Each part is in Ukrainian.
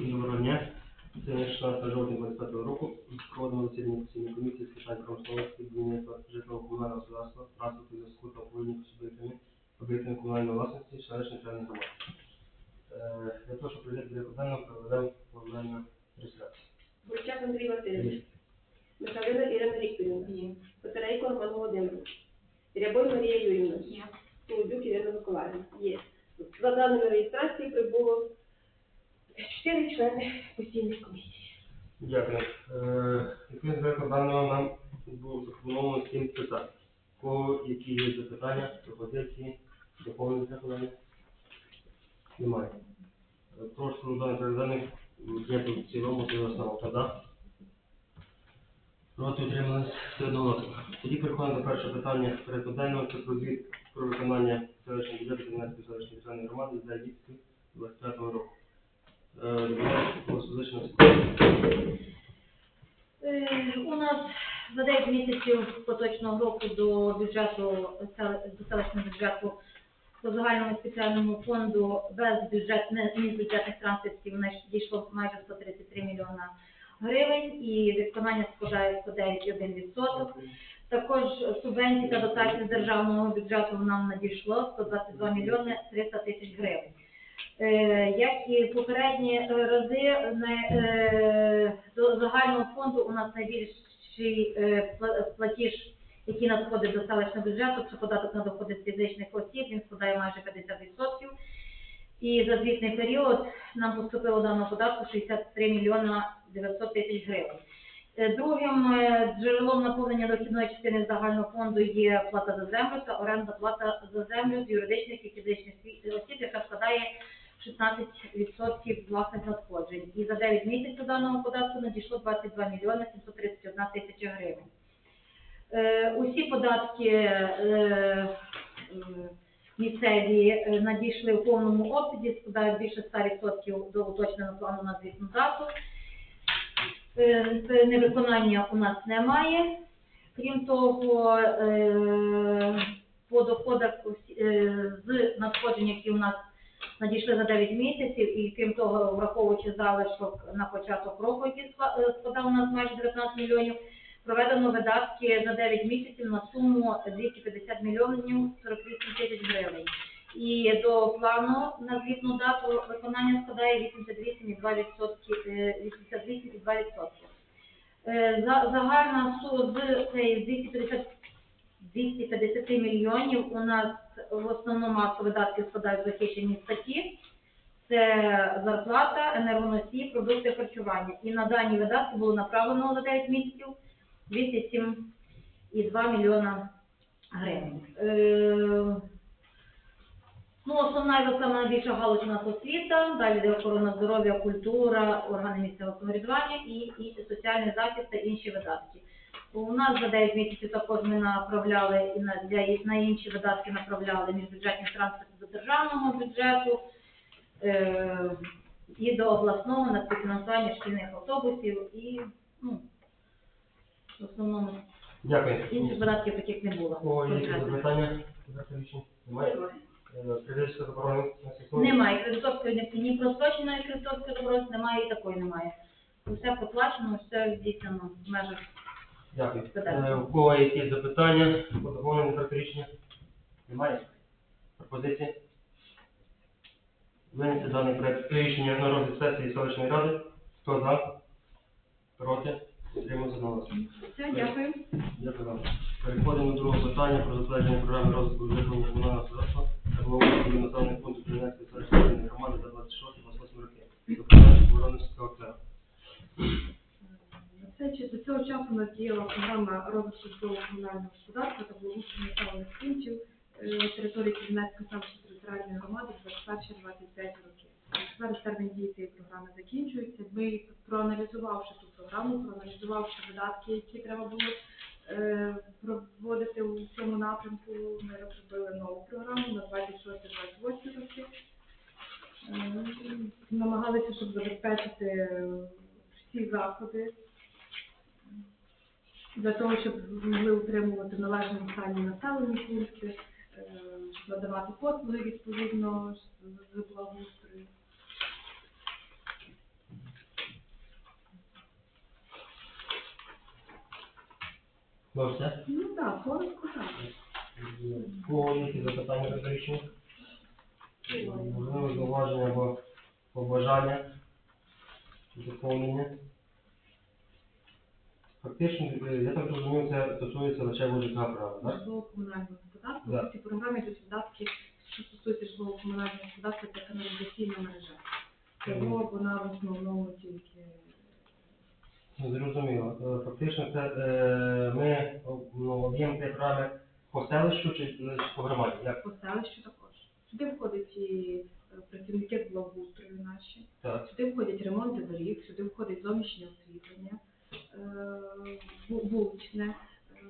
Доброго дня. Сьогодні 16 жовтня 25 року проводимо засідання постійної комісії з питань промисловості, будівництва житлово-комунального господарства, транспорту, зв'язку та управління суб'єктами, об'єктами комунальної власності, селищних територіальних громад. Е, Для того, щоб прийняти порядок денного, проведемо формальну реєстрацію. Бурчак Андрій Васильович. Михайлина Ірина Вікторівна. Петрейко Роман Володимирович. Рябой Марія Юрівна. Голубюк Ірина Миколаївна. Є. За даними реєстрації прибуло чотири члени постійної комісії. Дякую. Е, Відповідно порядку денного нам було запропоновано сім питань. У Кого які є запитання, пропозиції, доповнення питання? Немає. Е, Прошу даний порядок денний в цілому за основу. Хто? Проти утримались все одноголосно. Тоді переходимо до першого питання порядку денного. Це про звіт про виконання селищного бюджету Кабінетської селищної державної громади за 2025 року. Е, Доповідач Голосовична Е, У нас за 9 місяців поточного року до бюджету до селищного бюджету по загальному спеціальному фонду без бюджет не- міжбюджетних трансфертів надійшло майже 133 мільйона гривень і виконання складає 109,1%. Також субвенції та дотації з державного бюджету нам надійшло 122 мільйони 300 тисяч гривень. Е, Як і попередні е, рази, е, до загального фонду у нас найбільший пла- платіж, який надходить до селищного бюджету, це податок на доходи з фізичних осіб, він складає майже 50%. І за звітний період нам поступило даного податку 63 мільйона 900 тисяч гривень. Другим джерелом наповнення дохідної частини загального фонду є плата за землю та оренда плата за землю з юридичних і фізичних осіб, яка складає 16% власних надходжень. І за 9 місяців даного податку надійшло 22 мільйони 731 тисяча гривень. Е, Усі податки е, місцеві е, надійшли в повному обсязі, складають більше 100% до уточненого плану на звітну дату. Невиконання у нас немає. Крім того, по доходах з надходжень, які у нас надійшли за 9 місяців, і крім того, враховуючи залишок на початок року, який е, складав у нас майже 19 мільйонів, проведено видатки за 9 місяців на суму 250 мільйонів 48 тисяч гривень. І до плану на звітну дату виконання складає 88,2%, е, 88,2%. Е, за- Загальна сума з цієї 250 250 мільйонів у нас в основному масові видатки складають захищені статті. Це зарплата, енергоносії, продукти харчування. І на дані видатки було направлено за 9 місяців 207,2 мільйона гривень. Е, Ну, основна і саме найбільша галузь у нас освіта, далі йде охорона здоров'я, культура, органи місцевого самоврядування і, і соціальний захист та інші видатки. У нас за 9 місяців також ми направляли і на, для, на інші видатки направляли міжбюджетні трансферти до державного бюджету е, і до обласного на співфінансування шкільних автобусів і ну, в основному Дякую. інших видатків таких не було. О, є конкретно. запитання? Запитання? Немає? Е, на секунду. Немає кредиторської ні, просроченої кредиторської заборони немає і такої немає. Все проплачено, все здійснено в межах. Дякую. Е, У кого є якісь запитання по доповненню проекту рішення? Немає? Пропозиції? Винести даний проект рішення на розгляд сесії селищної ради. Хто за? Проти? Утримався на вас. Все, дякую. Дякую вам. Переходимо до другого питання про затвердження програми розвитку житлового комунального господарства та благоустрою населених пунктів Кремлянської селищної громади за 26-28 роки. Доповідач Воронежського океану. Це чи до цього часу нас діяла програма розвитку житлового комунального господарства та благоустрою населених пунктів е, території Кізінецької селищної територіальної громади 21-25 років. Зараз термін дії цієї програми закінчується. Ми, проаналізувавши ту програму, проаналізувавши видатки, які треба було е, проводити у цьому напрямку, ми розробили нову програму на 26-28 роки. Е, Намагалися, щоб забезпечити всі заходи для того, щоб могли утримувати належному стані населені пункти, е, надавати послуги відповідно з благоустрою. Можете? Ну так, коротко так. Кого які запитання до? Можливо, зауваження або побажання, доповнення. Фактично, я так розумію, це стосується лише ВЖК права, так? Житлово-комунального господарства. Да. В цій програмі йдуть видатки, що стосується житлово-комунального господарства, це каналізаційна мережа. Того вона в основному тільки Ну, Зрозуміло. Е, Фактично, це е, ми ну, об'єм цієї програми по селищу чи лише по громаді? Як? по селищу також. Сюди входять і е, працівники благоустрою наші, Так. сюди входять ремонти доріг, сюди входить зовнішнє освітлення, вуличне, е,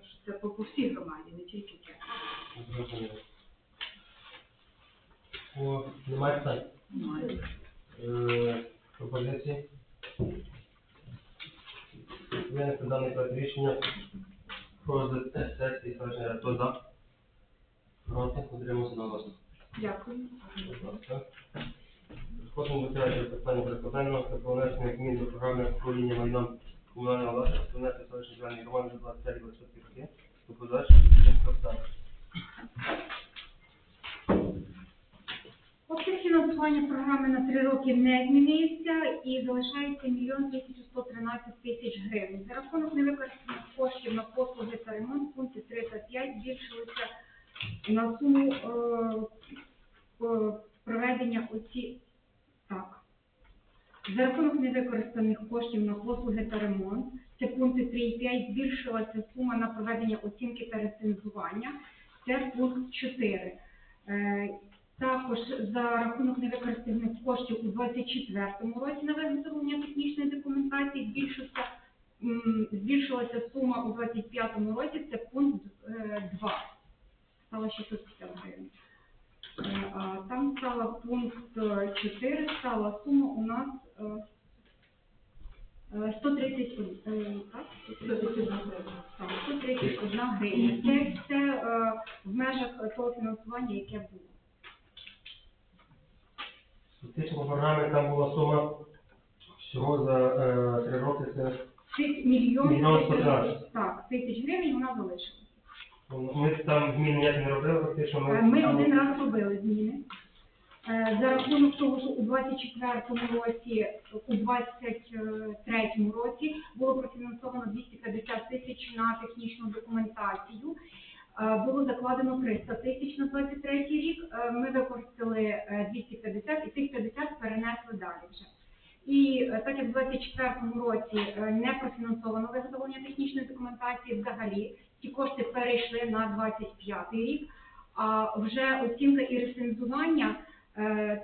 що це по, по всій громаді, не тільки це. О, немає питань? Е, пропозиції? Винести даний проект рішення про сесії ради. Хто за? Проти? Утримався на голосу. Дякую. Будь ласка. Переходимо до третього питання прикладання та про внесення змін до програми управління майном комунального власності внести селищної державної громади за 25 роки. Доповідач Жінка Оксана. Обсяг фінансування програми на три роки не змінився і залишається мільйон тисячу 113 тисяч гривень. За рахунок невикористаних коштів на послуги та ремонт пункти 3 та 5 збільшилися на суму е, е, проведення оці... Так. За рахунок невикористаних коштів на послуги та ремонт, це пункти 3 і 5, збільшилася сума на проведення оцінки та рецензування, це пункт 4. Е, також за рахунок невикористаних коштів у 2024 році на виготовлення технічної документації збільшився, збільшилася сума у 2025 році, це пункт 2. Стало 650 гривень. Е, там стала пункт 4, стала сума у нас е, е, 131, е, так? 131 Так, 131 гривня. Це все е, в межах того фінансування, яке було. Фактично по програмі там була сума всього за е, три роки. Це Цих мільйон, Мільйон 113. так, тисяч гривень вона залишилася. ну, ми там змін ніяк не робили, фактично ми. Е, Ми один раз робили зміни. Е, За рахунок того, що у 24-му році, у 23-му році було профінансовано 250 тисяч на технічну документацію. Е, Було закладено 300 тисяч на 23 рік. Е, Ми використали е, 250 і тих 50 перенесли далі вже. І так як в 24-му році не профінансовано виготовлення технічної документації взагалі, ці кошти перейшли на 25 рік, а вже оцінка і рецензування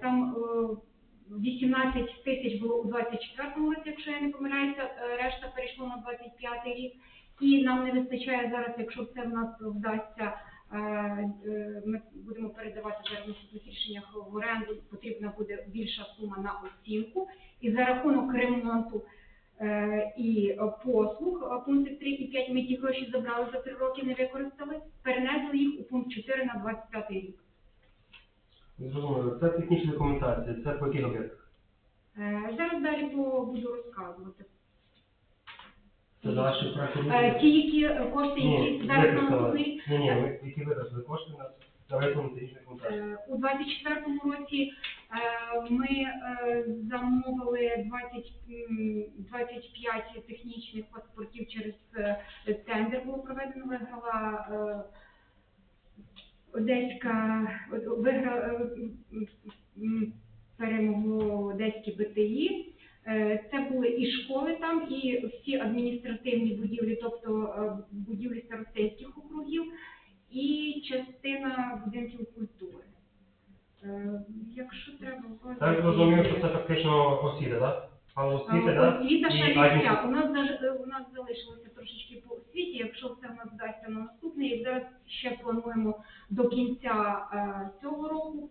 там е, 18 тисяч було у 24-му році, якщо я не помиляюся, е, решта перейшло на 25 рік. І нам не вистачає зараз, якщо це в нас вдасться, е, е, ми будемо передавати зараз на судних рішеннях в оренду, потрібна буде більша сума на оцінку. І за рахунок ремонту е, і е, послуг, е, пункти 3 і 5 ми ті гроші забрали за 3 роки, не використали, перенесли їх у пункт 4 на 25 рік. Зрозуміло. Це технічна документація, це по яких об'єктах? Е, Зараз далі по- буду розказувати. Це за ваші проекти? Е, Ті, які е, кошти, які зараз на використали. наступний рік, Ні, ні, ви які витратили кошти на, на виконання технічної документації? Е, У 24-му році е, ми е, замовили 20, м, 25 технічних паспортів через е, тендер було проведено, виграла е, Одеська, виграла, е, перемогло Одеське БТІ. Е, Це були і школи там, і всі адміністративні будівлі, тобто е, будівлі старостинських округів, і частина будинків культури. Якщо треба Так зрозумів, що це фактично освіта, так? А освіта, Е, так? Освіта І та адміністра- У нас заж- у нас залишилося трошечки по освіті. Якщо все в нас вдасться на наступний, і зараз ще плануємо до кінця е, цього року.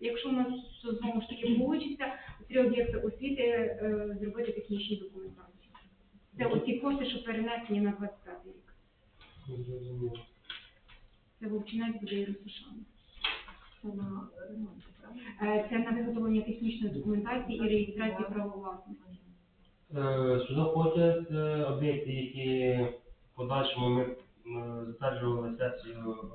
Якщо у нас знову ж таки вийде, три об'єкти освіти е, зробити технічні документації. Це оці кошти, що перенесені на 25 рік. Зрозуміло. Це Вовчинець буде і Росошан. Е, Це на виготовлення технічної документації і реєстрації права власності. Е, Сюди входять е, об'єкти, які в подальшому ми затверджували сесію е,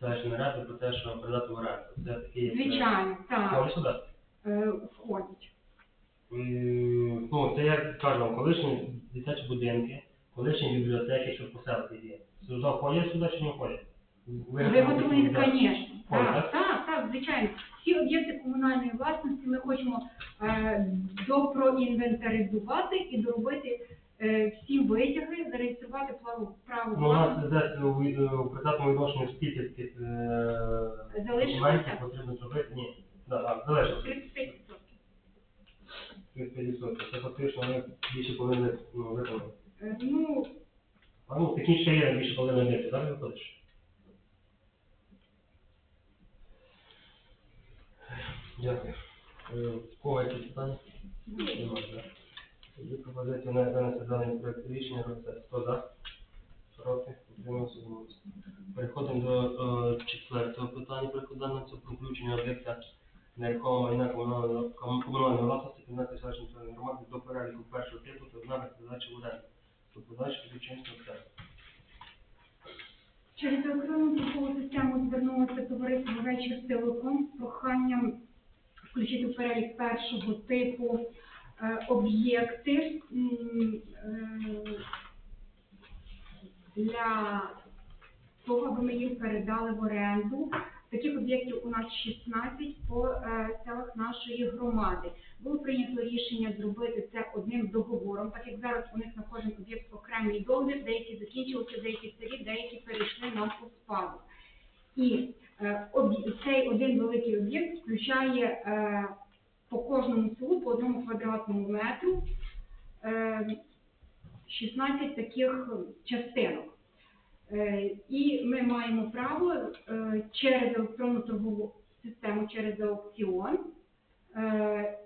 селищної ради про те, що передати в оренду. Це такий Звичайно, так, Коли сюди? е, входять. М, Ну, це як кажемо, колишні дитячі будинки, колишні бібліотеки, що поселки є. Сюди входять сюди чи не входять? Так. звісно. Так, так? так, так, звичайно. Всі об'єкти комунальної власності ми хочемо е, допроінвентаризувати і доробити е, всі витяги, зареєструвати право, право Ну, у нас власності. десь у, придатному відношенні скільки таких е, Залишилося? документів потрібно зробити? Ні. Да, а, залишилося. 35%. 35%. Це фактично ми більше повинні ну, виконати. Е, Ну, А ну, технічно є більше половини об'єктів, так виходиш? Дякую. Е, в Кого якісь питання? Немає? Пропозиція на винести даний проект рішення розгляд. Хто за? Проти? Утримався. Переходимо до е, четвертого питання прикладання. Це про включення об'єкта нерухомого майна комунальної власності кімнати селищної громади до переліку першого типу та знак передачі в оренду. До подачі підключенського все. Через електронну друкову систему звернулося товариство «Вечір Телеком з проханням включити в перелік першого типу е, об'єкти е, для того, аби ми їм передали в оренду. Таких об'єктів у нас 16 по е, селах нашої громади. Було прийнято рішення зробити це одним договором, так як зараз у них на кожен об'єкт окремий договір, деякі закінчилися, деякі старі, деякі перейшли нам у спадок. І цей один великий об'єкт включає е, по кожному селу по одному квадратному метру е, 16 таких частинок. Е, І ми маємо право е, через електронну торгову систему, через аукціон е,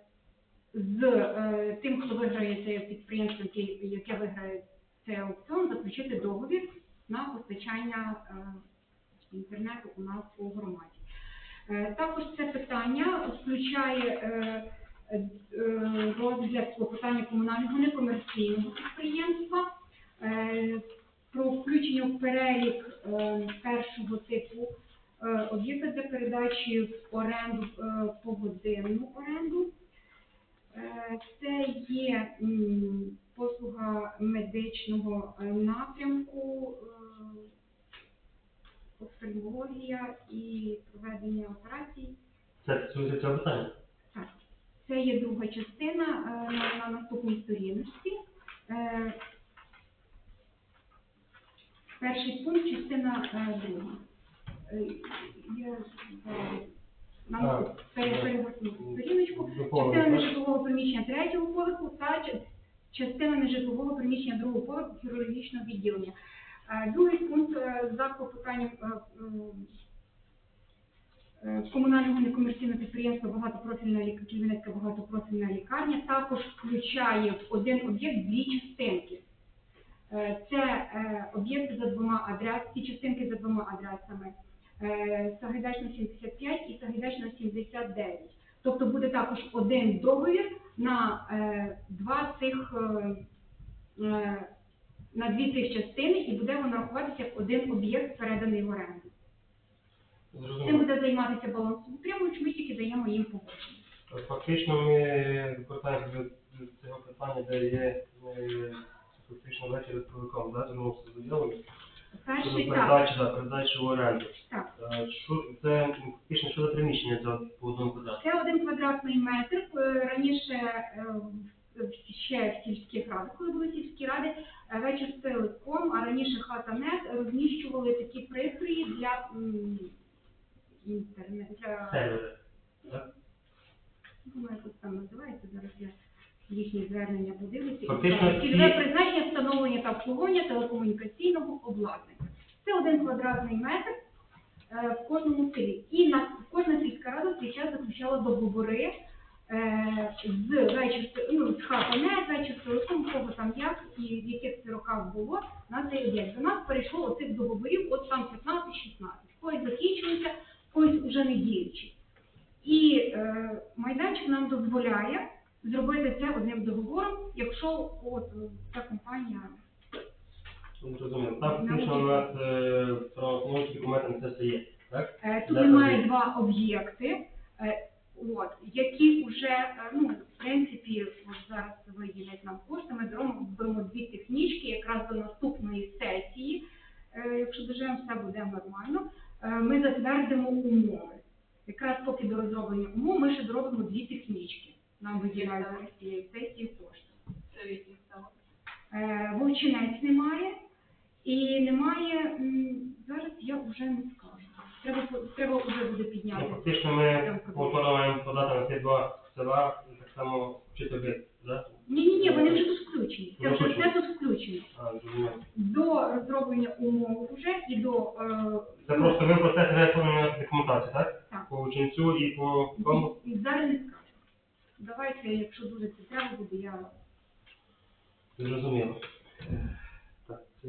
з е, тим, хто виграє це підприємство, яке- виграє цей аукціон, заключити договір на постачання е, інтернету у нас у громаді. Е, Також це питання включає е, е, розгляд клопотання комунального некомерційного підприємства про включення в перелік першого типу об'єкта для передачі в оренду погодинну оренду. Це є послуга медичного напрямку, офтальмологія і проведення операцій. Це стосується цього питання? Так, це є друга частина е, на, на наступній сторіночці. Е, Перший пункт, частина е, друга. Е, Я е, нам Так. пере- сторіночку. Частина так? нежитлового приміщення третього поверху та ча- частина нежитлового приміщення другого поверху хірургічного відділення. Другий пункт е, за клопотанням е, е, комунального некомерційного підприємства багатопрофільна Київницька багатопрофільна лікарня також включає в один об'єкт дві частинки. Це об'єкти за двома адресами, ці частинки за двома адресами. Сагайдачна 75 і Сагайдачна 79. Тобто буде також один договір на два цих на дві цих частини, і буде воно рахуватися як один об'єкт, переданий в оренду. Цим буде займатися балансоутримувач, ми тільки даємо їм погодження. Фактично ми звертаємося до до цього питання, де є е, фактично вечір з чоловіком, да, звернувся з заявою. Перший так, да, передачі в оренду. так. Е, Що, це фактично що за приміщення за по одному квадрату? Це один квадратний метр. Е, Раніше е, ще в сільських радах, коли були сільські ради, е, вечір з телеком, а раніше хата нет розміщували такі пристрої для м, інтернет для Сервери. Думаю, як там називається зараз. Я їхні звернення подивлюся. Цільове призначення встановлення та обслуговування телекомунікаційного обладнання. Це один квадратний метр е, в кожному селі. І на кожна сільська рада в цей час заключала договори з вечір, ну, з хатанет, вечір телеком, кого там як і в яких це роках було на цей об'єкт. До нас перейшло оцих договорів, от там 15-16. Когось закінчилися, когось вже не діючі. І е, майданчик нам дозволяє зробити це одним договором, якщо от е, ця компанія Зрозуміло. Там фактично у нас е, правоустановчі документи це все є, так? Е, Тут немає два об'єкти, е, от, які вже, е, ну, в принципі, зараз виділять нам кошти, ми зробимо дві технічки якраз до наступної сесії, Е, якщо доживемо, все буде нормально, Е, ми затвердимо умови. Якраз поки до розроблення умов ми ще доробимо дві технічки. Нам виділяють зараз цієї сесії кошти. Це стало. Е, Вовчинець немає. І немає, зараз я вже не скажу. Треба, треба вже буде Ну, фактично ми повторно подати на ці два села і так само вчити об'єкт, так? Ні, ні, ні, вони вже тут включені. Це вже все тут включено. А, зрозуміло. До розроблення умов вже і до е, Це просто ви процес виконання документації, так? Так. По ученцю і по тому? і зараз не скажу. Давайте, якщо дуже це треба буде, я Зрозуміло. Так, це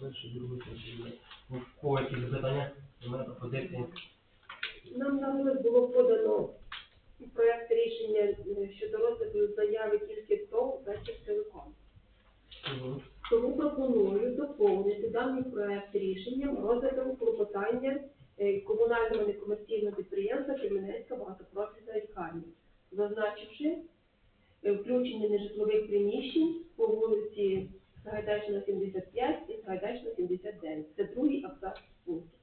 перше, друге, третє. В кого які запитання? Немає пропозиції? Нам на розгляд було подано проект рішення е, щодо розгляду заяви тільки ТОВ «Вечір Телеком». Тому пропоную доповнити даний проект рішенням розглядом клопотання е, комунального некомерційного підприємства Кременецька багатопрофільна лікарня, зазначивши е, включення нежитлових приміщень по вулиці Сагайдачна 75 і Сагайдачна 79. Це другий абзац пункту.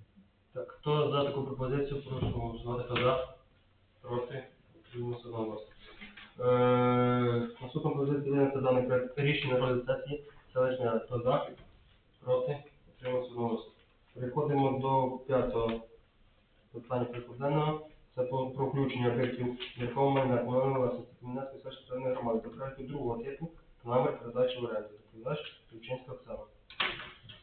Так, хто за таку пропозицію, прошу голосувати, за, проти, утримався одноголосно. Е, Наступна пропозиція це даний проект рішення розгляд сесії, селищна хто за, проти, утримався одноголосно. Переходимо до п'ятого питання прикладеного. Це про, про включення об'єктів майна комунальної власності Кам'янецької селищної громади до проекту другого типу та намір передачі в оренду. Доповідач Ключинська Оксана.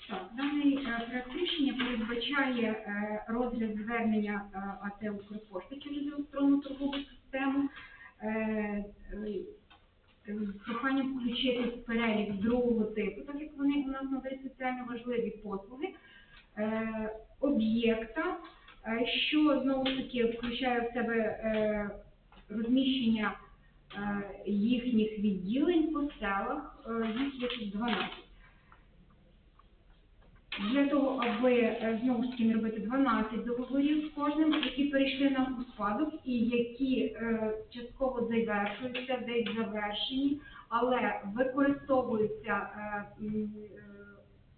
Так, даний е, проект рішення передбачає е, розгляд звернення е, АТ «Укрпошта» через електронну торгову систему. Е, е, з проханням включити в перелік другого типу, так як вони у нас надають соціально важливі послуги, е, об'єкта, е, що знову ж таки включає в себе е, розміщення е, їхніх відділень по селах, їх є тут 12 для того, аби знову ж таки не робити 12 договорів з кожним, які перейшли нам у спадок і які частково завершуються, десь завершені, але використовуються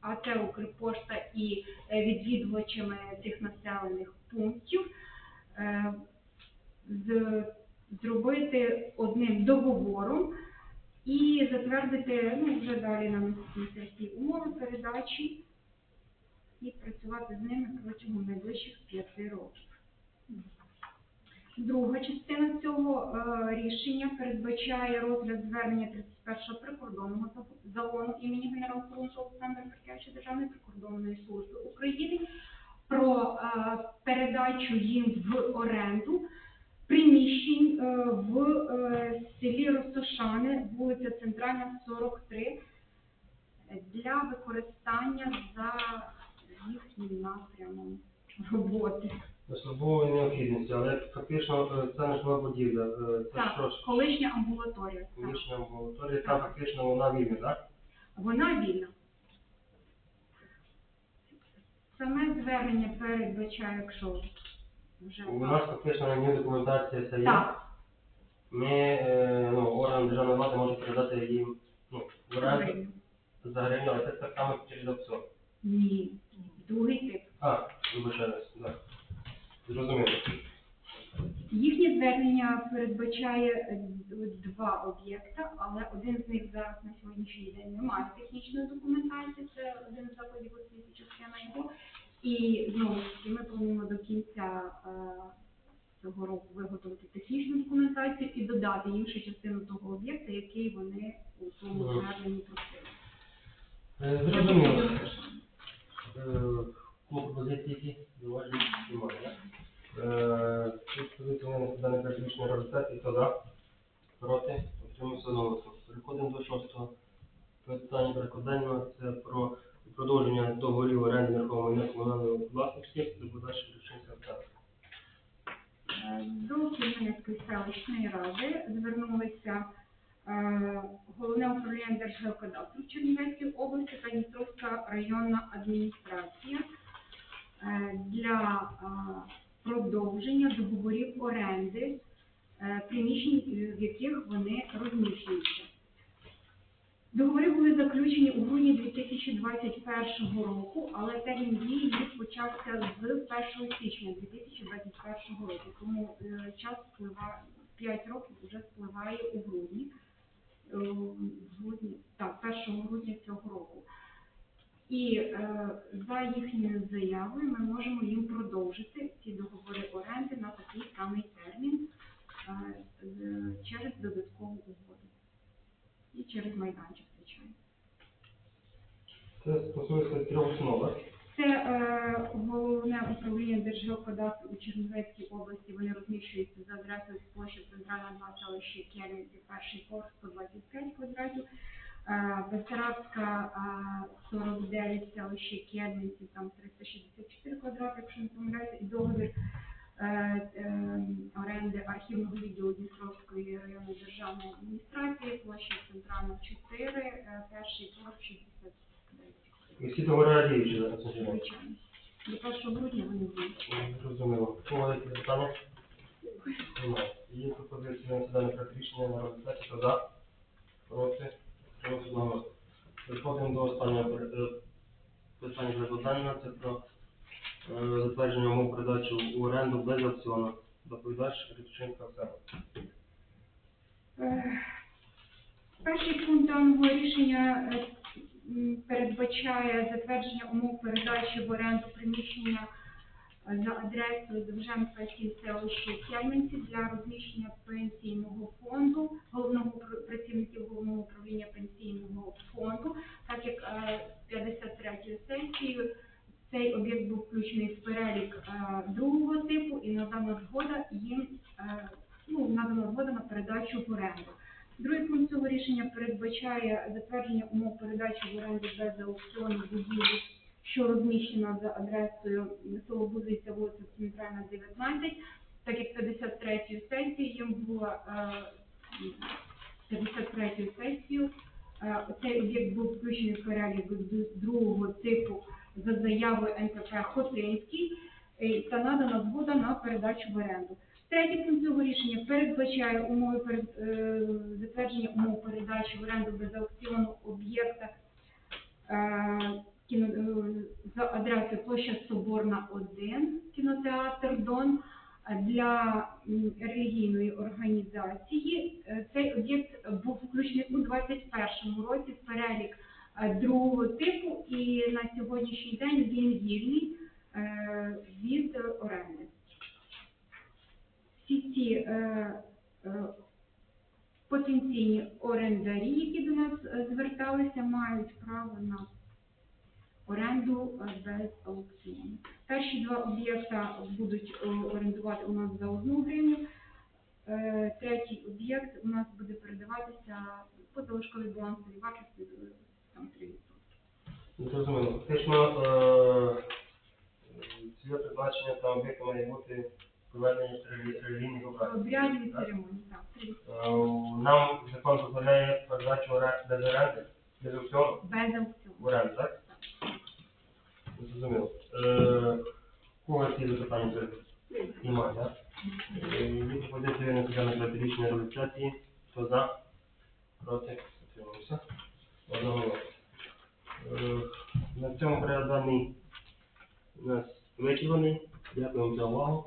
АТ Укрпошта і е, відвідувачами цих населених пунктів. е, зробити одним договором і затвердити ну, вже далі на місці умови передачі і працювати з ними протягом найближчих п'яти років. Друга частина цього е, рішення передбачає розгляд звернення 31-го прикордонного загону імені генерал-поруча Олександра Маркевича Державної прикордонної служби України про е, передачу їм в оренду приміщень е, в селі Росошани, вулиця Центральна, 43, для використання за їхнім напрямом роботи. Службової необхідності, але фактично е, це не жила будівля. е, Це Так, що ж, колишня амбулаторія. так. колишня амбулаторія, там фактично вона вільна, так? Вона вільна. Саме звернення передбачає, якщо вже У нас фактично на ній документація це є. так, Ми, е, ну, орган державної влади може передати їм, ну, в оренду за гривню, але це так само через аукціон. Ні, другий тип. А, вибачаюсь, так. Зрозуміло. Їхнє звернення передбачає е, два об'єкта, але один з них зараз на сьогоднішній день не має технічної документації, це один з закладів освіти, частина його. І знову ж таки ми плануємо до кінця е, цього року виготовити технічну документацію і додати іншу частину того об'єкта, який вони у тому зверненні просили. Е, Зрозуміло. Е, які? Зауважень немає, 10 хто за? Проти? Утримався одноголосно. Переходимо до шостого. Питання денного. Почався з 1 січня 2021 року. Тому е, час спливає 5 років вже спливає у грудні. Е, грудні, так, 1 грудня цього року. І е, за їхньою заявою ми можемо їм продовжити ці договори оренди на такий самий термін е, через додаткову угоду і через майданчик, звичайно. Це стосується трьох так? Це е, головне управління Держгеокадастру у Чернівецькій області. Вони розміщуються за адресою площі Центральна 2 селище Кельниці, перший поверх 125 квадратів. Е, Бесарабська е, 49 селище Кельниці, там 364 квадрати, якщо не помиляюся, і договір е, е, оренди архівного відділу Дністровської районної державної адміністрації, площа Центральна 4, е, перший поверх 69 І всі договори діючі зараз сьогодні. До 1 грудня вони будуть. Зрозуміло. Кого які питання? Немає. Є пропозиція на сідання проект рішення на розгляд. Хто за? Проти? Проти одного. Переходимо до останнього е, питання перекладання. Це про е, затвердження умов передачі у оренду без аукціону. Доповідач Річенка Оксана. Е, Перший пункт даного рішення передбачає затвердження умов передачі в оренду приміщення е, за адресою Довженка 7 селище Кельменці для розміщення пенсійного фонду, головного пр- працівників головного управління пенсійного фонду, так як е, 53 сесією цей об'єкт був включений в перелік е, другого типу і надана згода їм е, ну, надана згода на передачу в оренду. Другий пункт цього рішення передбачає затвердження умов передачі в оренду без аукціону будівлі, що розміщена за адресою село Бузиця, вулиця Центральна, 19, так як 53 сесію їм було е, 53 сесію. е, Цей об'єкт був включений в перелік другого типу за заявою НКП Хотинський е, та надана згода на передачу в оренду. Третій пункт цього рішення передбачає умови перед, е, затвердження умов передачі в оренду без аукціону об'єкта е, кіно, е, за адресою площа Соборна 1, кінотеатр Дон для релігійної організації. Е, Цей об'єкт був включений у 2021 році в перелік е, другого типу і на сьогоднішній день він вільний е, від оренди всі ці е, е, потенційні орендарі, які до нас е, зверталися, мають право на оренду е, без аукціону. Перші два об'єкта будуть е, орендувати у нас за одну гривню. Е, Третій об'єкт у нас буде передаватися по залишковій балансовій вартості там 3%. Зрозуміло. Фактично, е, ціле призначення та об'єкту має бути проведення релі- релігійних обрядів. Церемоній, так, 3%. Е, Нам закон дозволяє передачу без оренди, без аукціону без аукціону. в оренду, так? Зрозуміло. Е, Кого ці запитання перед? Немає, так? Е, Є пропозиція на сідання рішення реалізації. Хто за? Проти? Одного. Е, На цьому порядок даний у нас вичерпаний. Дякуємо за увагу.